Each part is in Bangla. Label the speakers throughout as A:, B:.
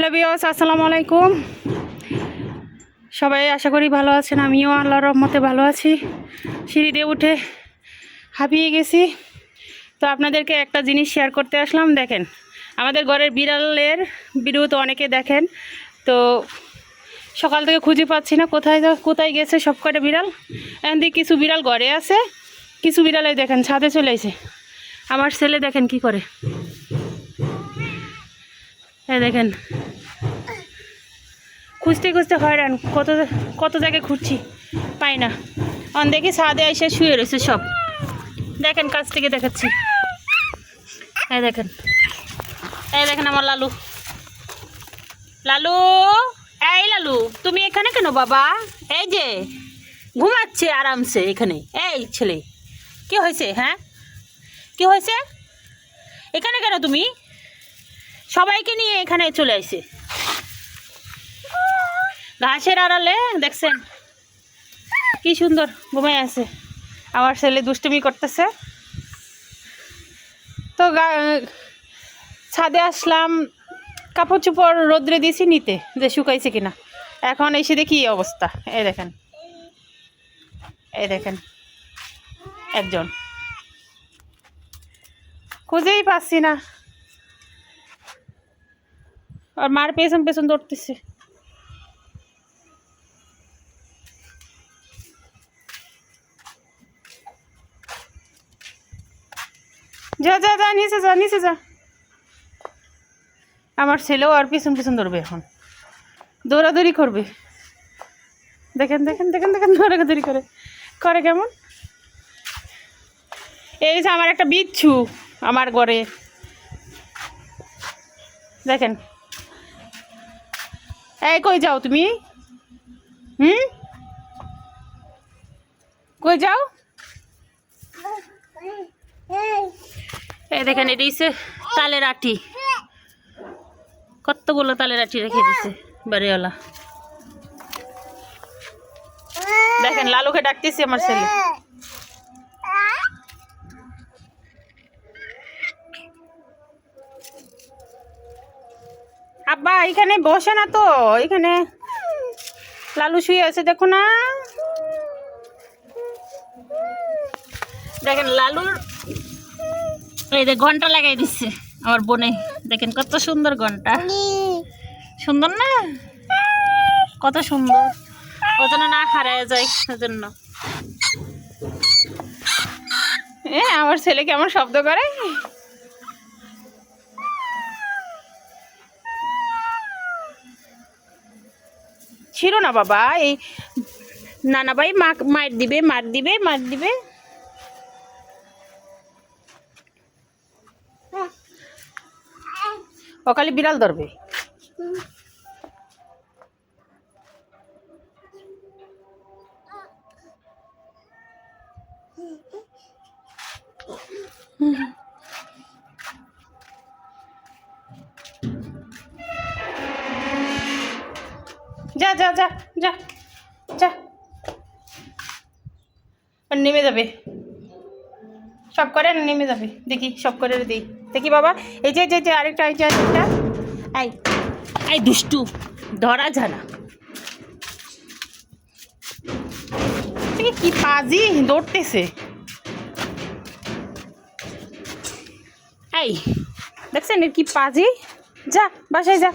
A: হ্যালো বিয়স আসসালামু আলাইকুম। সবাই আশা করি ভালো আছেন, আমিও আল্লাহর রহমতে ভালো আছি। সিঁড়ি দিয়ে উঠে হাঁপিয়ে গেছি। তো আপনাদেরকে একটা জিনিস শেয়ার করতে আসলাম, দেখেন, আমাদের ঘরের বিড়ালের ভিডিও তো অনেকে দেখেন। তো সকাল থেকে খুঁজে পাচ্ছি না, কোথায় কোথায় গেছে সব কটা বিড়াল। এখন দিয়ে কিছু বিড়াল ঘরে আছে, কিছু বিড়ালে দেখেন, ছাদে চলে এসে। আমার ছেলে দেখেন কি করে। এই দেখেন খুঁজতে খুঁজতে হয়রান, কত কত জায়গায় খুঁজছি পাই না। অন দেখি সাদে এসে শুয়ে রয়েছে সব। দেখেন, কাছ থেকে দেখাচ্ছি। এই দেখেন এই দেখেন আমার লালু। লালু, এই লালু, তুমি এখানে কেন বাবা? এই যে, ঘুমাচ্ছে আরামসে এখানে। এই ছেলে, কি হয়েছে হ্যাঁ? কি হয়েছে? এখানে কেন তুমি? সবাইকে নিয়ে এখানে চলে আসে ঘাসের আড়ালে, দেখছেন? কি সুন্দর ঘুমাই আছে। আমার ছেলে দুষ্টুমি করতেছে। তো ছাদে আসলাম, কাপড় চোপড় রোদ্রে দিয়েছি নিতে, যে শুকাইছে কিনা। এখন এসে দেখি এই অবস্থা। এই দেখেন। এই দেখেন। একজন। খুঁজেই পাচ্ছি না। আর মার পেছন পেছন দৌড়তেছে। যা যা যা, নিচে যা নিচে যা। আমার ছেলেও আর পিছন পিছন দৌড়বে এখন। দৌড়াদৌড়ি করবে। দেখেন দেখেন দেখেন দেখেন, দৌড়াদৌড়ি করে। করে কেমন? এই যে আমার একটা বিচ্ছু আমার ঘরে। দেখেন। এই কই যাও তুমি? হুম? কই যাও? এই দেখেন, এটি হচ্ছে তালের আটি। কতগুলো তালের আটি রেখে দিছে, বাড়িওয়ালা। দেখেন, লালুকে ডাকতেছি আমার ছেলে। আব্বা, এখানে বসে না তো, এখানে লালু শুয়ে আছে, দেখো না। দেখেন, লালুর এই যে ঘণ্টা লাগাই দিচ্ছে আমার বোনে। দেখেন কত সুন্দর ঘণ্টা। সুন্দর না? কত সুন্দর। ও যেন না হারায় যায় সেজন্য। এ, আমার ছেলে কেমন শব্দ করে? ছিল না বাবা, এই নানা ভাই মা মার দিবে মার দিবে মার দিবে। অকালে বিড়াল ধরবে। যা যা যা যা যা। নেমে যাবে। সব করে নেমে যাবে। দেখি, সব করে দিই। দেখি বাবা, এই যে যে আরেকটা, এই যে আরেকটা। এই এই দুষ্টু, ধরা জানা কি পাজি, দৌড়তেছে। এই, দেখছেন এর কি পাজি? যা, বাসায় যা।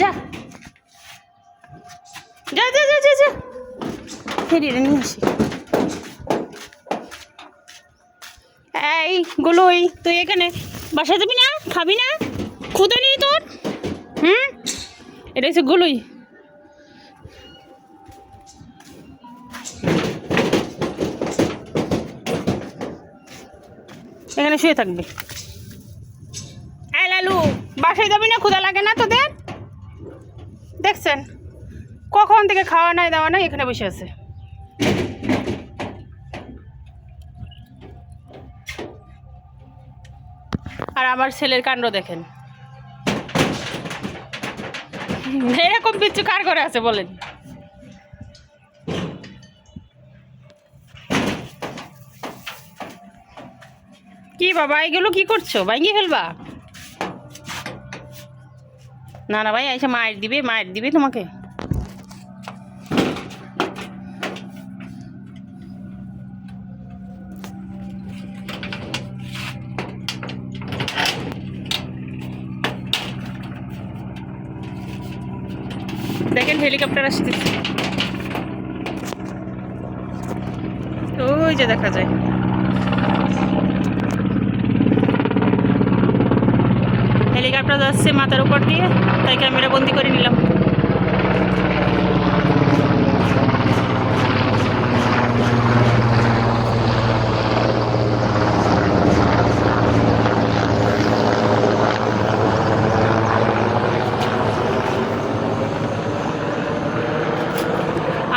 A: যা। যা যা। যা যা যা যা ফেরি রে নিয়ে আসি। এই, গুলোই, তুই এখানে বাসায় যাবি না? খাবি না? ক্ষুদে নেই তোর? হুম? এটা হচ্ছে গুলোই। এখানে শুয়ে থাকবে। এই লালু, বাসায় যাবি না? ক্ষুদা লাগে না তোদের? দেখছেন? কখন থেকে খাওয়া নাই দাওয়া নাই, এখানে বসে আছে। আর আমার ছেলের কাণ্ড দেখেন। এরকম বিচ্ছু কার করে আছে, বলেন। কি বাবা, এগুলো কি করছ? ভাঙিয়ে ফেলবা। না না ভাই, এসে মায়ের দিবে মায়ের দিবে তোমাকে। দেখেন হেলিকপ্টার আসতেছে। ওই যে দেখা যায়। হেলিকপ্টার যাচ্ছে মাথার উপর দিয়ে, তাই ক্যামেরা বন্দি করে নিলাম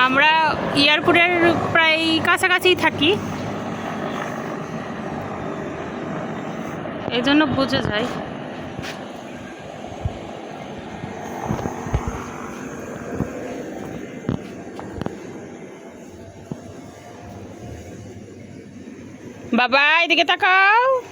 A: আমরা এয়ারপোর্টের প্রায় কাছাকাছি থাকি। এই জন্য বুঝে যায়। বাবা এদিকে তাকাও।